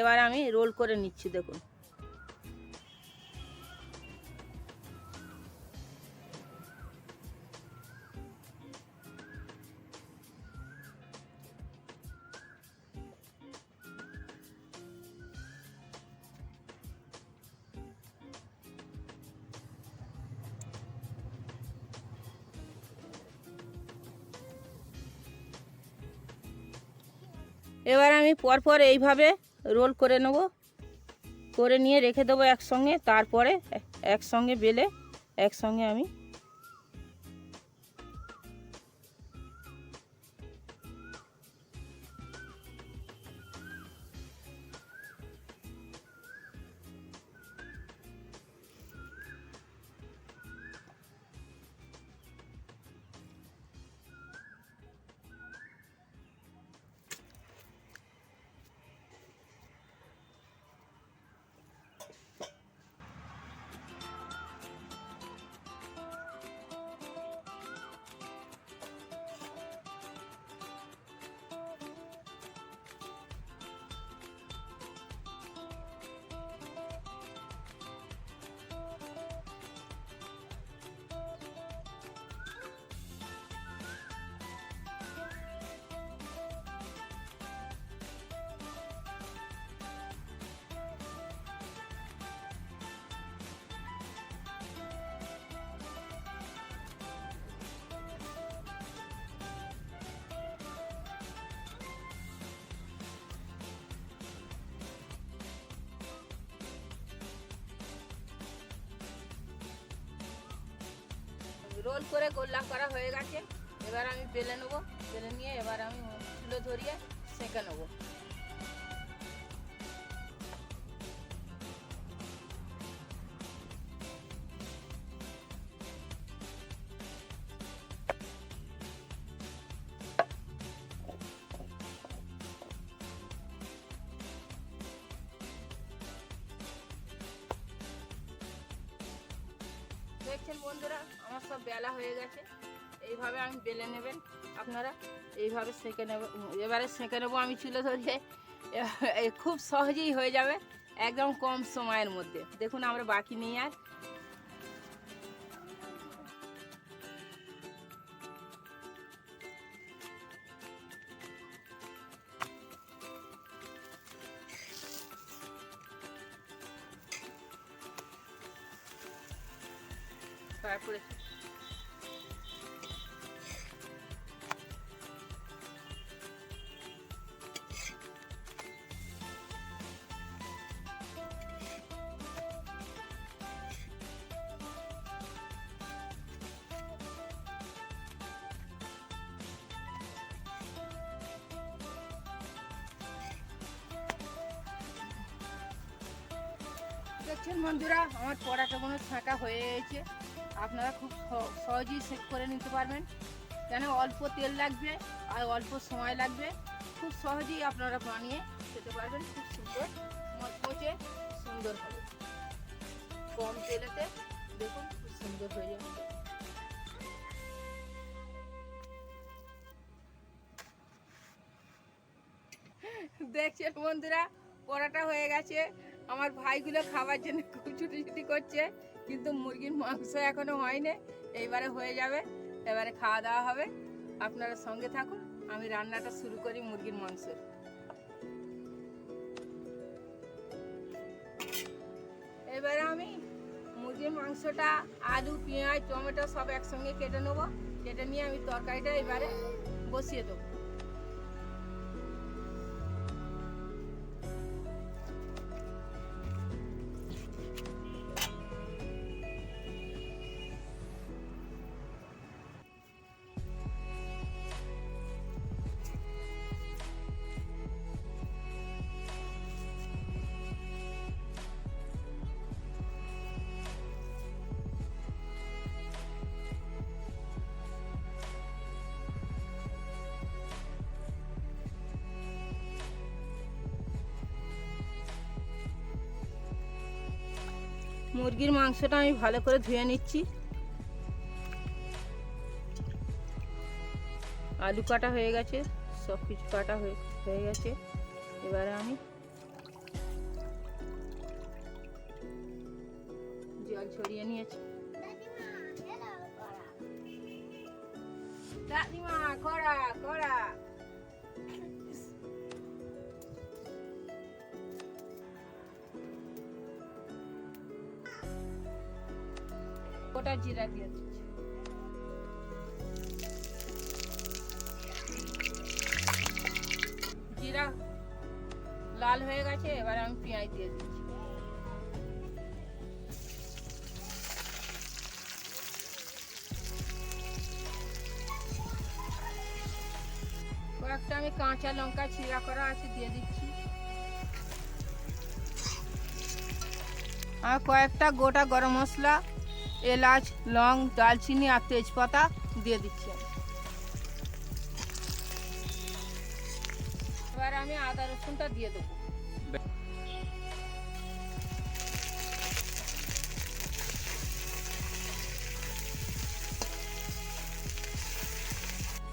এবার আমি রোল করে নিচ্ছি দেখুন। এবার আমি পরপর এইভাবে রোল করে নেব। করে নিয়ে রেখে দেবো একসঙ্গে। তারপরে একসঙ্গে বেলে একসঙ্গে আমি রোল করে গোল্লা করা হয়ে গেছে। এবার আমি বেলে নেব, বেলে নিয়ে এবার আমি তুলে ধরিয়ে সেঁকে নেব। দেখছেন বন্ধুরা সব বেলা হয়ে গেছে। এইভাবে আমি বেলে নেবেন আপনারা। এইভাবে সেঁকে নেব, এবারে সেঁকে নেব আমি চুলে ধরিয়ে খুব সহজেই হয়ে যাবে, একদম কম সময়ের মধ্যে। দেখুন, আমরা বাকি নেই আর। দেখছেন বন্ধুরা, আমার পড়াটা কোনো ছাঁটা হয়ে গেছে। আপনারা খুব সহ- সহজেই সেট করে নিতে পারবেন। কেন অল্প তেল লাগবে আর অল্প সময় লাগবে। খুব সহজেই আপনারা বানিয়ে খেতে পারবেন। খুব সুন্দর মচমচে সুন্দর হবে। কম তেলেতে দেখুন, খুব সুন্দর হয়ে যাবে দেখছেন বন্ধুরা পরাটা হয়ে গেছে। আমার ভাইগুলো খাবার জন্য খুব ছুটি করছে, কিন্তু মুরগির মাংস এখনও হয়নি। এইবারে হয়ে যাবে, এবারে খাওয়া দাওয়া হবে। আপনারা সঙ্গে থাকুন, আমি রান্নাটা শুরু করি মুরগির মাংস এবারে আমি মুরগির মাংসটা, আলু, পেঁয়াজ, টমেটো সব একসঙ্গে কেটে নেব। কেটে নিয়ে আমি তরকারিটা এবারে বসিয়ে দেবো। মুরগির মাংসটা আমি ভালো করে ধুয়ে নিচ্ছি। আলু কাটা হয়ে গেছে, সব কিছু কাটা হয়ে গেছে। এবারে আমি জল ছড়িয়ে নিয়েছি। কড়া কড়া। গোটা জিরা দিয়ে দিচ্ছি। জিরা লাল হয়ে গেছে, এবার আমি পেঁয়াজ দিয়ে দিচ্ছি। কয়েকটা আমি কাঁচা লঙ্কা চিরা করা আছে, দিয়ে দিচ্ছি। আর কয়েকটা গোটা গরম মশলা এলাচ, লং দালচিনি আর তেজপাতা দিয়ে দিচ্ছি আমি। এবার আমি আদা রসুনটা দিয়ে দেবো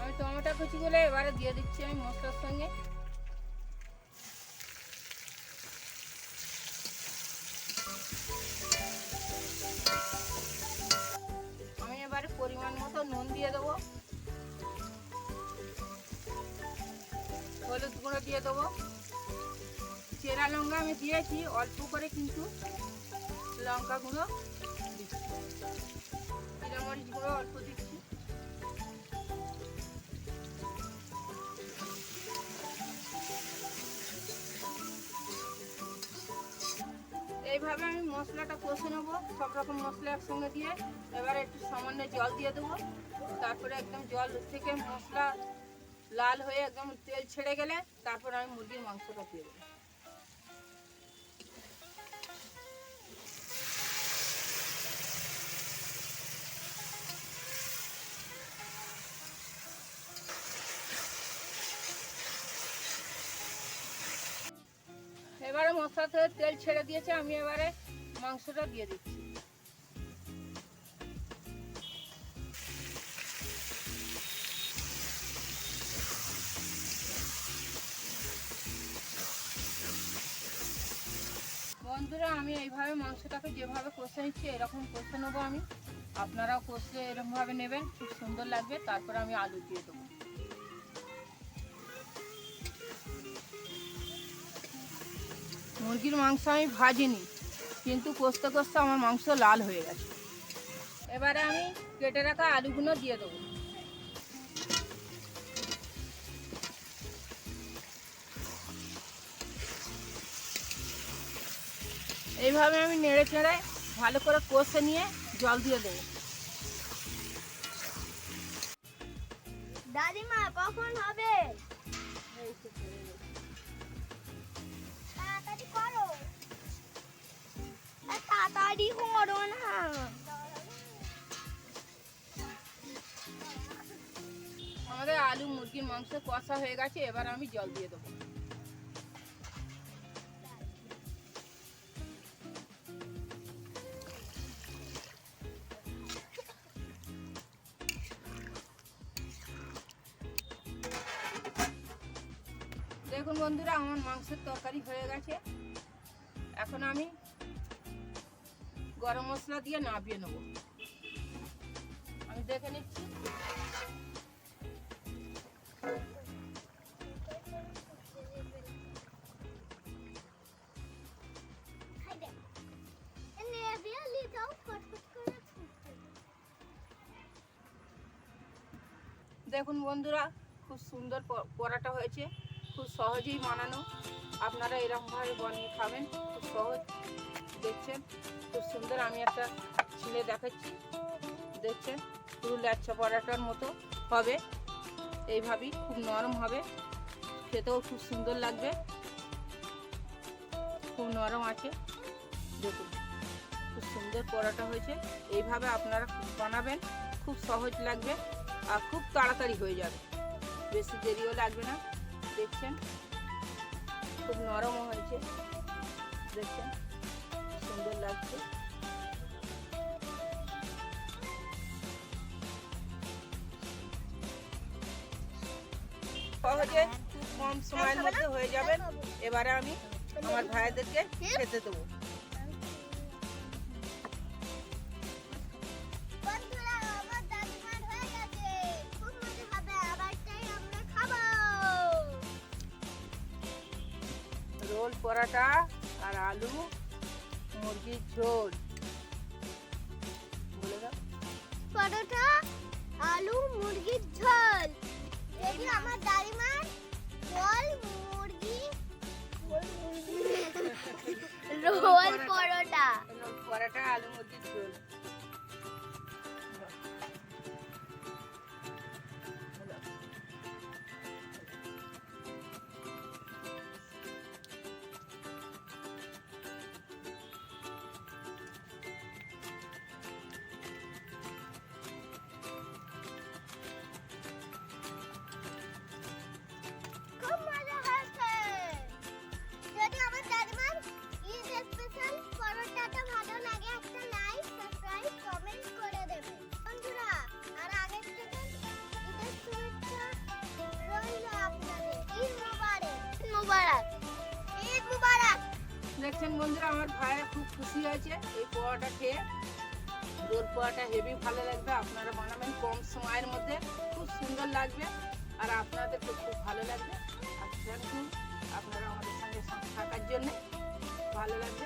আমি টমেটো কুচিগুলো এবারে দিয়ে দিচ্ছি আমি মশলার সঙ্গে পরিমাণ মতো নুন দিয়ে দেবো। হলুদ গুঁড়ো দিয়ে দেবো। চেরা লঙ্কা আমি দিয়েছি, অল্প করে কিন্তু লঙ্কা গুঁড়ো দিচ্ছি। জিরা মরিচ গুঁড়ো অল্প দিচ্ছি। এইভাবে আমি মশলাটা কষে নেব, সব রকম মশলা একসঙ্গে দিয়ে। এবারে একটু সামান্য জল দিয়ে দেবো। তারপরে একদম জল থেকে মশলা লাল হয়ে একদম তেল ছেড়ে গেলে তারপর আমি মুরগির মাংসটা দিয়ে দেবো। এবারে মশলা থেকে তেল ছেড়ে দিয়েছে, আমি এবারে মাংসটা দিয়ে দিচ্ছি। বন্ধুরা, আমি এইভাবে মাংসটাকে যেভাবে কষে নিচ্ছি, এরকম কষে নেব আমি। আপনারাও কষলে এরকমভাবে নেবেন, খুব সুন্দর লাগবে। তারপরে আমি আলু দিয়ে দেবো। মুরগির মাংস আমি ভাজিনি কিন্তু কষতে কষতে আমার মাংস লাল হয়ে গেছে। এবারে আমি কেটে রাখা আলুগুলো দিয়ে দেবো। এইভাবে আমি নেড়ে চেড়ে ভালো করে কষে নিয়ে জল দিয়ে দেবো। দাদিমা কখন হবে? তাড়াতাড়ি করো না আমাদের আলু মুরগির মাংস কষা হয়ে গেছে, এবার আমি জল দিয়ে দেবো। দেখুন বন্ধুরা, আমার মাংসের তরকারি হয়ে গেছে। এখন আমি গরম মশলা দিয়ে নাবিয়ে নেব। আমি দেখে নিচ্ছি। দেখুন বন্ধুরা, খুব সুন্দর পরাটা হয়েছে। খুব সহজেই বানানো। আপনারা এরকমভাবে বানিয়ে খাবেন। খুব সহজ। দেখছেন? খুব সুন্দর আমি একটা ছিঁড়ে দেখাচ্ছি। দেখছেন? পুরো ল্যাচ্ছা পরাটার মতো হবে। এইভাবেই খুব নরম হবে। খেতেও খুব সুন্দর লাগবে। খুব নরম আছে। দেখুন, খুব সুন্দর পরাটা হয়েছে। এইভাবে আপনারা বানাবেন, খুব সহজ লাগবে আর খুব তাড়াতাড়ি হয়ে যাবে। বেশি দেরিও লাগবে না। দেখছেন? খুব নরমও হয়েছে। দেখছেন? সুন্দর লাগছে। সহজে খুব কম সময়ের মধ্যে হয়ে যাবে। এবারে আমি আমার ভাইদেরকে খেতে দেবো। মুরগির ঝোল। যদি আমার দাদিমার ঝোল মুরগি রোল পরোটা। পরোটা আলু মুরগির ঝোল। দেখছেন বন্ধুরা, আমার ভাইয়া খুব খুশি হয়েছে। এই পোয়াটা খেয়ে দোর পোয়াটা হেভি ভালো লাগবে, আপনারা বানাবেন কম সময়ের মধ্যে, খুব সুন্দর লাগবে আর আপনাদের তো খুব ভালো লাগবে। আর থ্যাংক ইউ আপনারা আমাদের সঙ্গে থাকার জন্যে ভালো লাগবে।